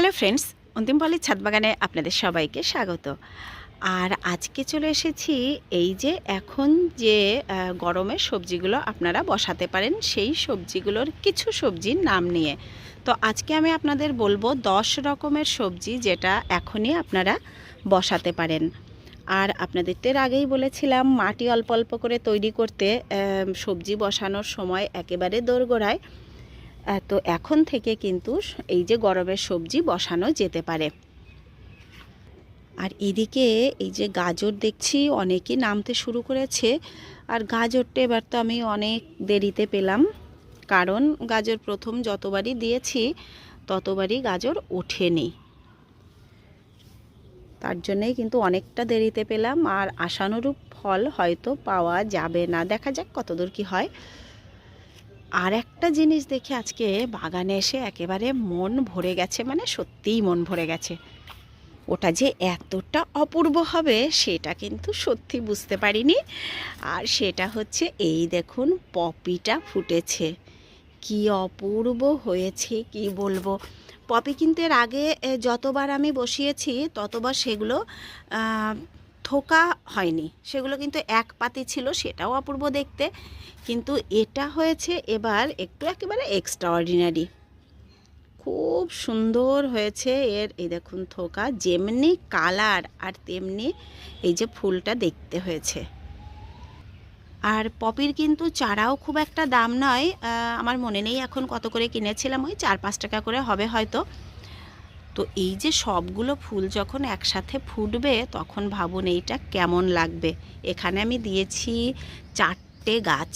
Hello friends অন্তিমপালির ছাদ বাগানে আপনাদের সবাইকে স্বাগত। আর আজকে চলে এসেছি এই যে এখন যে গরমের সবজিগুলো আপনারা বসাতে পারেন, সেই সবজিগুলোর কিছু সবজির নাম নিয়ে। তো আজকে আমি আপনাদের বলব দশ রকমের সবজি যেটা এখনই আপনারা বসাতে পারেন। আর আপনাদের তো আগেই বলেছিলাম, মাটি অল্প অল্প করে তৈরি করতে সবজি বসানোর সময় একেবারে দোরগোড়ায় তো এখন থেকে কিন্তু এই যে গরমের সবজি বসানো যেতে পারে। আর এদিকে এই যে গাজর দেখছি অনেকই নামতে শুরু করেছে। আর গাজরটা এবার তো আমি অনেক দেরিতে পেলাম। কারণ গাজর প্রথম যতবারই দিয়েছি, ততবারই গাজর ওঠেনি। তার জন্যেই কিন্তু অনেকটা দেরিতে পেলাম। আর আশানুরূপ ফল হয়তো পাওয়া যাবে না। দেখা যাক কতদূর কি হয়। আর একটা জিনিস দেখে আজকে বাগানে এসে একেবারে মন ভরে গেছে মানে সত্যিই মন ভরে গেছে। ওটা যে এতটা অপূর্ব হবে, সেটা কিন্তু সত্যি বুঝতে পারিনি। আর সেটা হচ্ছে, এই দেখুন পপিটা ফুটেছে। কি অপূর্ব হয়েছে, কি বলব? পপি কিন্তু এর আগে যতবার আমি বসিয়েছি, ততবার সেগুলো থোকা হয়নি। সেগুলো কিন্তু এক পাতি ছিল, সেটাও অপূর্ব দেখতে। কিন্তু এটা হয়েছে এবার একটু একেবারে এক্সট্রা অর্ডিনারি খুব সুন্দর হয়েছে এর, এই দেখুন থোকা যেমনি কালার আর তেমনি এই যে ফুলটা দেখতে হয়েছে। আর পপির কিন্তু চারাও খুব একটা দাম নয়। আমার মনে নেই এখন কত করে কিনেছিলাম, ওই চার পাঁচ টাকা করে হবে হয়তো। তো এই যে সবগুলো ফুল যখন একসাথে ফুটবে, তখন ভাবুন এইটা কেমন লাগবে। এখানে আমি দিয়েছি চারটে গাছ।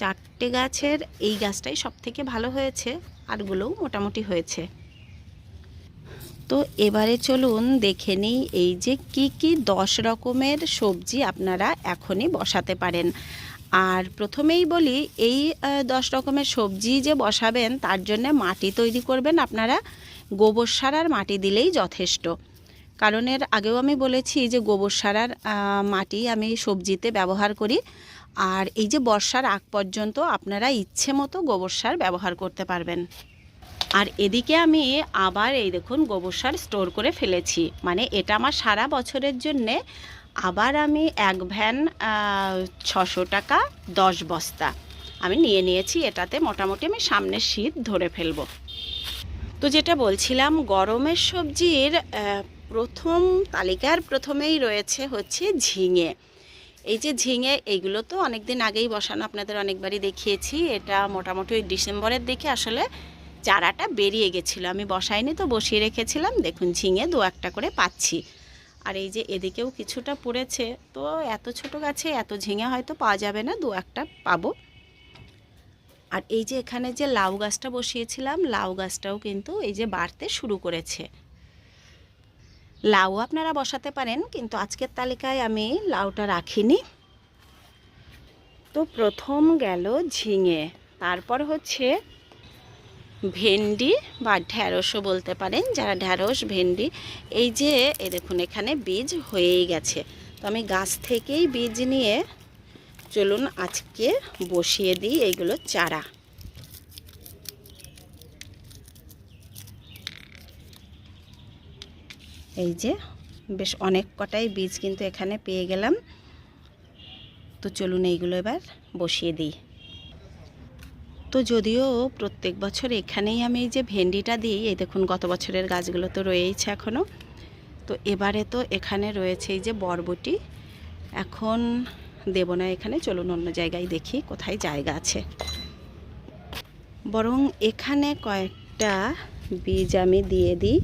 চারটে গাছের এই গাছটাই সব থেকে ভালো হয়েছে, আরগুলোও মোটামুটি হয়েছে। তো এবারে চলুন দেখে নিই এই যে কি কি দশ রকমের সবজি আপনারা এখনই বসাতে পারেন। আর প্রথমেই বলি, এই দশ রকমের সবজি যে বসাবেন, তার জন্য মাটি তৈরি করবেন আপনারা। গোবর সার আর মাটি দিলেই যথেষ্ট। কারণ এর আগেও আমি বলেছি যে গোবর সার আর মাটি আমি সবজিতে ব্যবহার করি। আর এই যে বর্ষার আগ পর্যন্ত আপনারা ইচ্ছে মতো গোবর সার ব্যবহার করতে পারবেন। আর এদিকে আমি আবার এই দেখুন গোবর সার স্টোর করে ফেলেছি। মানে এটা আমার সারা বছরের জন্যে আবার আমি এক ভ্যান ছশো টাকা, দশ বস্তা আমি নিয়ে নিয়েছি। এটাতে মোটামুটি আমি সামনের শীত ধরে ফেলব। তো যেটা বলছিলাম, গরমের সবজির প্রথম তালিকার প্রথমেই রয়েছে হচ্ছে ঝিঙে। এই যে ঝিঙে এইগুলো তো অনেক দিন আগেই বসানো, আপনাদের অনেকবারই দেখিয়েছি। এটা মোটামুটি ওই ডিসেম্বরের দিকে আসলে চারাটা বেরিয়ে গেছিল। আমি বসাইনি তো, বসিয়ে রেখেছিলাম। দেখুন, ঝিঙে দু একটা করে পাচ্ছি। আর এই যে এদিকেও কিছুটা পড়েছে। তো এত ছোট গাছে এত ঝিঙে হয়তো পাওয়া যাবে না, দু একটা পাবো। আর এই যে এখানে যে লাউ গাছটা বসিয়েছিলাম, লাউ গাছটাও কিন্তু এই যে বাড়তে শুরু করেছে। লাউ আপনারা বসাতে পারেন, কিন্তু আজকের তালিকায় আমি লাউটা রাখিনি। তো প্রথম গেল ঝিঙে, তারপর হচ্ছে ভেন্ডি বা ঢ্যাঁড়সও বলতে পারেন, যারা ঢ্যাঁড়স, ভেন্ডি, এই যে, এ দেখুন এখানে বীজ হয়েই গেছে। তো আমি গাছ থেকেই বীজ নিয়ে চলুন আজকে বসিয়ে দিই এইগুলো চারা। এই যে বেশ অনেক কটাই বীজ কিন্তু এখানে পেয়ে গেলাম। তো চলুন এইগুলো এবার বসিয়ে দিই। তো যদিও প্রত্যেক বছর এখানেই আমি এই যে ভেন্ডিটা দিই, এই দেখুন গত বছরের গাছগুলো তো রয়েইছে এখনও তো এবারে তো এখানে রয়েছে এই যে বরবটি। এখন দেব না এখানে, চলুন অন্য জায়গায় দেখি কোথায় জায়গা আছে। বরং এখানে কয়েকটা বীজ আমি দিয়ে দিই।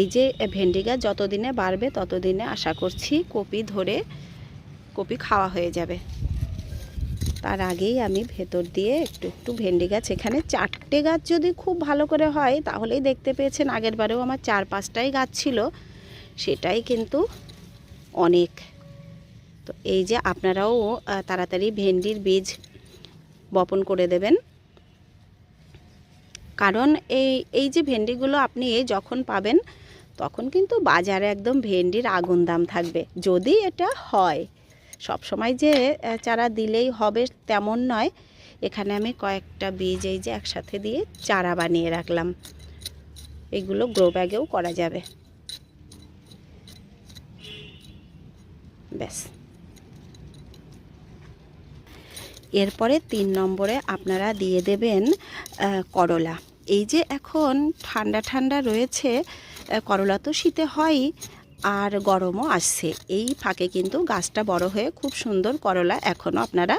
এই যে ভেন্ডি গাছ যতদিনে বাড়বে ততদিনে আশা করছি কপি ধরে কপি খাওয়া হয়ে যাবে। তার আগেই আমি ভেতর দিয়ে একটু একটু ভেন্ডি গাছ, এখানে চারটে গাছ যদি খুব ভালো করে হয়, তাহলেই দেখতে পেয়েছেন আগের বারেও আমার চার পাঁচটাই গাছ ছিল, সেটাই কিন্তু অনেক। তো এই যে আপনারাও তাড়াতাড়ি ভেন্ডির বীজ বপন করে দেবেন। কারণ এই এই যে ভেন্ডিগুলো আপনি যখন পাবেন, তখন কিন্তু বাজারে একদম ভেন্ডির আগুন দাম থাকবে। যদি এটা হয়, সব সময় যে চারা দিলেই হবে তেমন নয়। এখানে আমি কয়েকটা বীজ এই যে একসাথে দিয়ে চারা বানিয়ে রাখলাম। এগুলো গ্রো ব্যাগেও করা যাবে। ব্যাস। এরপরে তিন নম্বরে আপনারা দিয়ে দেবেন করলা। এই যে এখন ঠান্ডা ঠান্ডা রয়েছে করলা তো শীতে হয়ই আর গরমও আসছে। এই ফাঁকে কিন্তু গাছটা বড় হয়ে খুব সুন্দর করলা এখনও আপনারা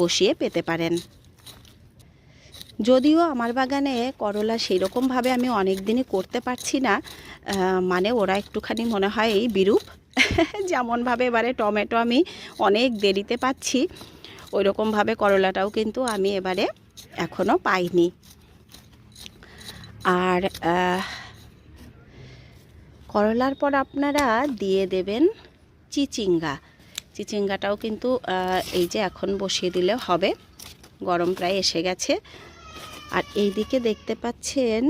বসিয়ে পেতে পারেন। যদিও আমার বাগানে করলা সেই রকমভাবে আমি অনেক দিনই করতে পারছি না মানে ওরা একটুখানি মনে হয় এই বিরূপ। যেমনভাবে এবারে টমেটো আমি অনেক দেরিতে পাচ্ছি ওই রকমভাবে করলাটাও কিন্তু আমি এবারে এখনও পাইনি। আর করলার পর আপনারা দিয়ে দেবেন চিচিঙ্গা। চিচিঙ্গাটাও কিন্তু এই যে এখন বসিয়ে দিলে হবে, গরম প্রায় এসে গেছে। আর এইদিকে দেখতে পাচ্ছেন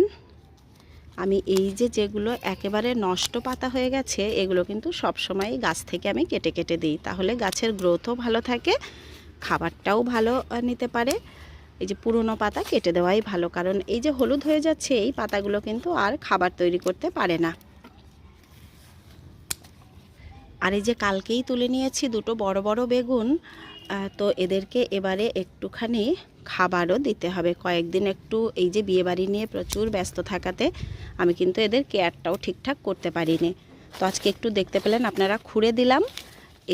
আমি এই যে যেগুলো একেবারে নষ্ট পাতা হয়ে গেছে, এগুলো কিন্তু সব সময় গাছ থেকে আমি কেটে কেটে দিই। তাহলে গাছের গ্রোথও ভালো থাকে, খাবারটাও ভালো নিতে পারে। এই যে পুরনো পাতা কেটে দেওয়াই ভালো, কারণ এই যে হলুদ হয়ে যাচ্ছে, এই পাতাগুলো কিন্তু আর খাবার তৈরি করতে পারে না। আর এই যে কালকেই তুলে নিয়েছি দুটো বড় বড় বেগুন তো এদেরকে এবারে একটুখানি খাবারও দিতে হবে। কয়েকদিন একটু এই যে বিয়েবাড়ি নিয়ে প্রচুর ব্যস্ত থাকাতে আমি কিন্তু এদের কেয়ারটাও ঠিকঠাক করতে পারিনি। তো আজকে একটু দেখতে পেলেন, আপনারা খুঁড়ে দিলাম,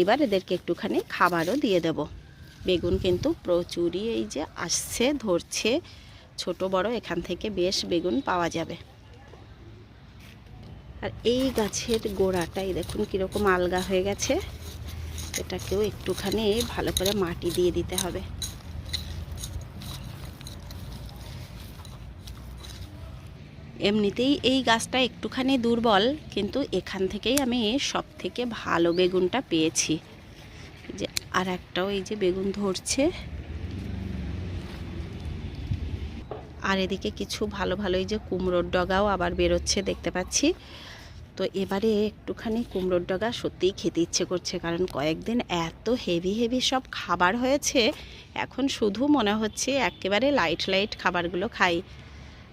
এবার এদেরকে একটুখানি খাবারও দিয়ে দেব। বেগুন কিন্তু প্রচুরই এই যে আসছে, ধরছে, ছোট বড়, এখান থেকে বেশ বেগুন পাওয়া যাবে। আর এই গাছের গোড়াটাই দেখুন, কীরকম আলগা হয়ে গেছে। এটাকেও একটুখানি ভালো করে মাটি দিয়ে দিতে হবে। এমনিতেই এই গাছটা একটুখানি দুর্বল, কিন্তু এখান থেকেই আমি সব থেকে ভালো বেগুনটা পেয়েছি। যে আর একটাও এই যে বেগুন ধরছে। আর এদিকে কিছু ভালো ভালো এই যে কুমড়োর ডগাও আবার বেরোচ্ছে, দেখতে পাচ্ছি। তো এবারে একটুখানি কুমড়োর ডগা সত্যিই খেতে ইচ্ছে করছে, কারণ কয়েকদিন এত হেভি হেভি সব খাবার হয়েছে, এখন শুধু মনে হচ্ছে একেবারে লাইট লাইট খাবারগুলো খাই।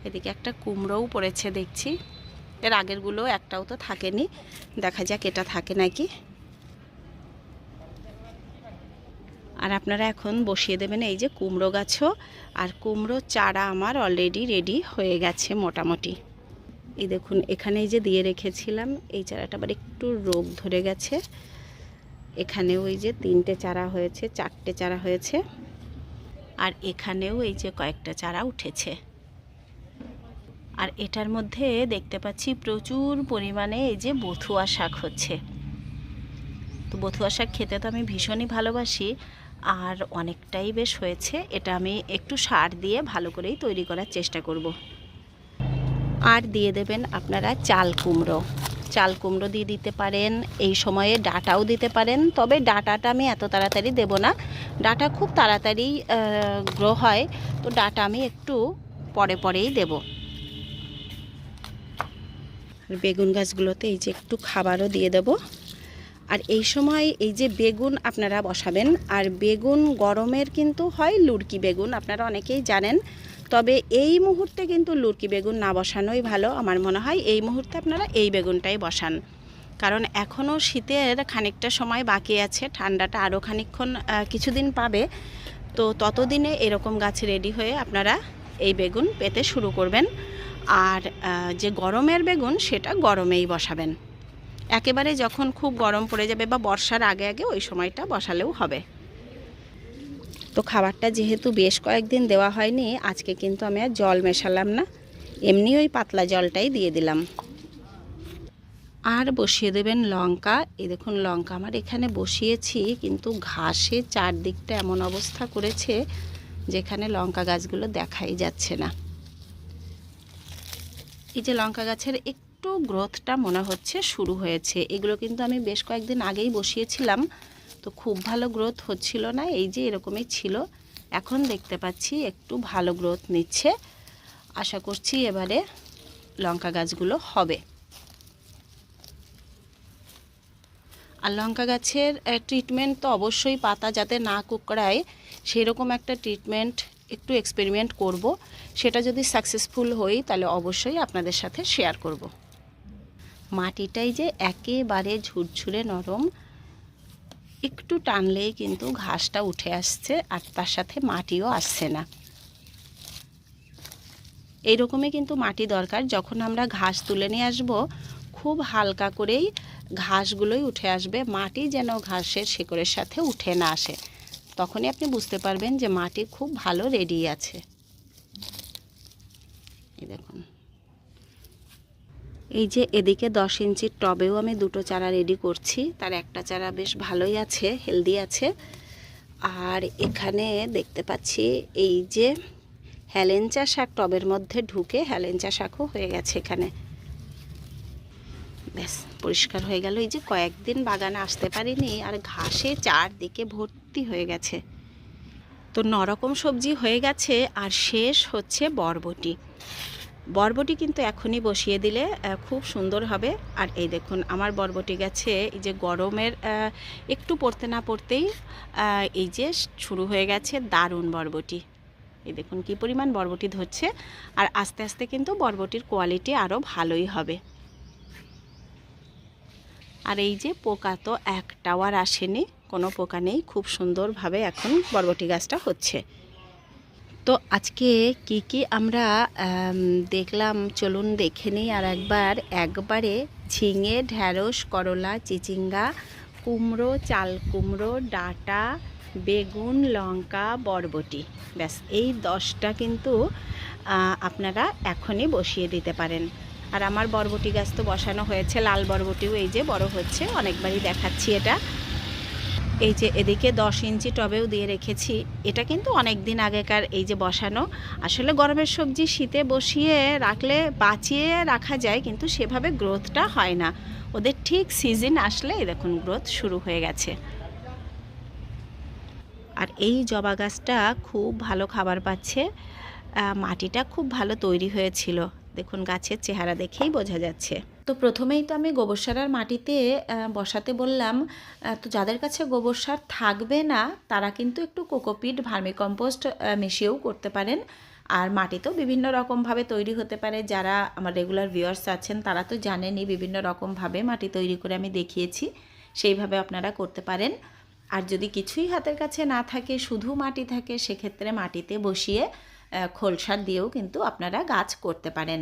এদিকে একটা কুমড়োও পড়েছে দেখছি, এর আগেরগুলো একটাও তো থাকেনি, দেখা যাক এটা থাকে নাকি। আর আপনারা এখন বসিয়ে দেবেন এই যে কুমড়ো গাছও, আর কুমড়ো চারা আমার অলরেডি রেডি হয়ে গেছে মোটামুটি। এই দেখুন এখানে এই যে দিয়ে রেখেছিলাম, এই চারাটা আবার একটু রোগ ধরে গেছে। এখানেও এই যে তিনটে চারা হয়েছে, চারটে চারা হয়েছে। আর এখানেও এই যে কয়েকটা চারা উঠেছে। আর এটার মধ্যে দেখতে পাচ্ছি প্রচুর পরিমাণে এই যে বথুয়া শাক হচ্ছে। তো বথুয়া শাক খেতে তো আমি ভীষণই ভালোবাসি, আর অনেকটাই বেশ হয়েছে। এটা আমি একটু সার দিয়ে ভালো করেই তৈরি করার চেষ্টা করব। আর দিয়ে দেবেন আপনারা চাল কুমড়ো। চাল কুমড়ো দিয়ে দিতে পারেন, এই সময়ে ডাটাও দিতে পারেন, তবে ডাটাটা আমি এত তাড়াতাড়ি দেব না। ডাটা খুব তাড়াতাড়ি গ্রো হয়, তো ডাটা আমি একটু পরে পরেই দেবো। আর বেগুন গাছগুলোতে এই যে একটু খাবারও দিয়ে দেব। আর এই সময় এই যে বেগুন আপনারা বসাবেন, আর বেগুন গরমের কিন্তু হয় লুড়কি বেগুন, আপনারা অনেকেই জানেন। তবে এই মুহূর্তে কিন্তু লুড়কি বেগুন না বসানোই ভালো। আমার মনে হয় এই মুহূর্তে আপনারা এই বেগুনটাই বসান। কারণ এখনও শীতের খানিকটা সময় বাকি আছে, ঠান্ডাটা আরও খানিকক্ষণ কিছুদিন পাবে। তো ততদিনে এরকম গাছ রেডি হয়ে আপনারা এই বেগুন পেতে শুরু করবেন। আর যে গরমের বেগুন সেটা গরমেই বসাবেন। একেবারে যখন খুব গরম পড়ে যাবে বা বর্ষার আগে আগে ওই সময়টা বসালেও হবে। তো খাবারটা যেহেতু বেশ কয়েকদিন দেওয়া হয়নি, আজকে কিন্তু আমি আর জল মেশালাম না। এমনি ওই পাতলা জলটাই দিয়ে দিলাম। আর বসিয়ে দেবেন লঙ্কা। এই দেখুন, লঙ্কা আমার এখানে বসিয়েছি, কিন্তু ঘাসে চারদিকটা এমন অবস্থা করেছে যেখানে লঙ্কা গাছগুলো দেখাই যাচ্ছে না। এই যে লঙ্কা গাছের একটু গ্রোথটা মনে হচ্ছে শুরু হয়েছে। এগুলো কিন্তু আমি বেশ কয়েকদিন আগেই বসিয়েছিলাম। তো খুব ভালো গ্রোথ হচ্ছিল না, এই যে এরকমই ছিল। এখন দেখতে পাচ্ছি একটু ভালো গ্রোথ নিচ্ছে। আশা করছি এবারে লঙ্কা গাছগুলো হবে। আর লঙ্কা গাছের ট্রিটমেন্ট তো অবশ্যই পাতা যাতে না কুকড়ায়, সেরকম একটা ট্রিটমেন্ট একটু এক্সপেরিমেন্ট করব। সেটা যদি সাকসেসফুল হই, তাহলে অবশ্যই আপনাদের সাথে শেয়ার করব। মাটিটাই যে একেবারে ঝুরঝুরে নরম একটু টানলেই কিন্তু ঘাসটা উঠে আসছে আর তার সাথে মাটিও আসছে না। এইরকমই কিন্তু মাটি দরকার। যখন আমরা ঘাস তুলে নিয়ে আসব, খুব হালকা করেই ঘাসগুলোই উঠে আসবে। মাটি যেন ঘাসের শিকড়ের সাথে উঠে না আসে। তখনই আপনি বুঝতে পারবেন যে মাটি খুব ভালো রেডি আছে। দেখুন। এই যে এদিকে দশ ইঞ্চির টবেও আমি দুটো চারা রেডি করছি। তার একটা চারা বেশ ভালোই আছে হেলদি আছে। আর এখানে দেখতে পাচ্ছি এই যে হেলেঞ্চা শাক টবের মধ্যে ঢুকে হেলেঞ্চা শাকও হয়ে গেছে এখানে। ব্যাস, পরিষ্কার হয়ে গেল। এই যে কয়েকদিন বাগানে আসতে পারিনি, আর ঘাসে চারদিকে ভর্তি হয়ে গেছে। তো নরকম সবজি হয়ে গেছে, আর শেষ হচ্ছে বরবটি। বরবটি কিন্তু এখনই বসিয়ে দিলে খুব সুন্দর হবে। আর এই দেখুন, আমার বরবটি গেছে, এই যে গরমের একটু পড়তে না পড়তেই এই যে শুরু হয়ে গেছে দারুণ বরবটি। এই দেখুন কি পরিমাণ বরবটি ধরছে, আর আস্তে আস্তে কিন্তু বরবটির কোয়ালিটি আরও ভালোই হবে। আর এই যে পোকা তো একটাও আর আসেনি, কোনো পোকা নেই, খুব সুন্দরভাবে এখন বরবটি গাছটা হচ্ছে। তো আজকে কি কি আমরা দেখলাম, চলুন দেখে নিই। আর একবার, একবারে ঝিঙে, ঢ্যাঁড়স, করলা, চিচিঙ্গা, কুমড়ো, চাল কুমড়ো, ডাঁটা, বেগুন, লঙ্কা, বরবটি। ব্যাস, এই দশটা কিন্তু আপনারা এখনই বসিয়ে দিতে পারেন। আর আমার বরবটি গাছ তো বসানো হয়েছে, লাল বরবটিও এই যে বড় হচ্ছে, অনেকবারই দেখাচ্ছি এটা। এই যে এদিকে দশ ইঞ্চি টবেও দিয়ে রেখেছি, এটা কিন্তু অনেক দিন আগেকার এই যে বসানো। আসলে গরমের সবজি শীতে বসিয়ে রাখলে বাঁচিয়ে রাখা যায়, কিন্তু সেভাবে গ্রোথটা হয় না। ওদের ঠিক সিজন আসলে দেখুন গ্রোথ শুরু হয়ে গেছে। আর এই জবা গাছটা খুব ভালো খাবার পাচ্ছে। মাটিটা খুব ভালো তৈরি হয়েছিল। দেখুন গাছের চেহারা দেখেই বোঝা যাচ্ছে। তো প্রথমেই তো আমি গোবর সার আর মাটিতে বসাতে বললাম তো যাদের কাছে গোবর সার থাকবে না তারা কিন্তু একটু কোকোপিট ভার্মিকম্পোস্ট মিশিয়েও করতে পারেন। আর মাটি তো বিভিন্ন রকমভাবে তৈরি হতে পারে। যারা আমার রেগুলার ভিউয়ার্স আছেন তারা তো জানেনই বিভিন্ন রকমভাবে মাটি তৈরি করে আমি দেখিয়েছি সেইভাবে আপনারা করতে পারেন। আর যদি কিছুই হাতের কাছে না থাকে শুধু মাটি থাকে সেক্ষেত্রে মাটিতে বসিয়ে আহ, খোল সার দিয়েও কিন্তু আপনারা গাছ করতে পারেন।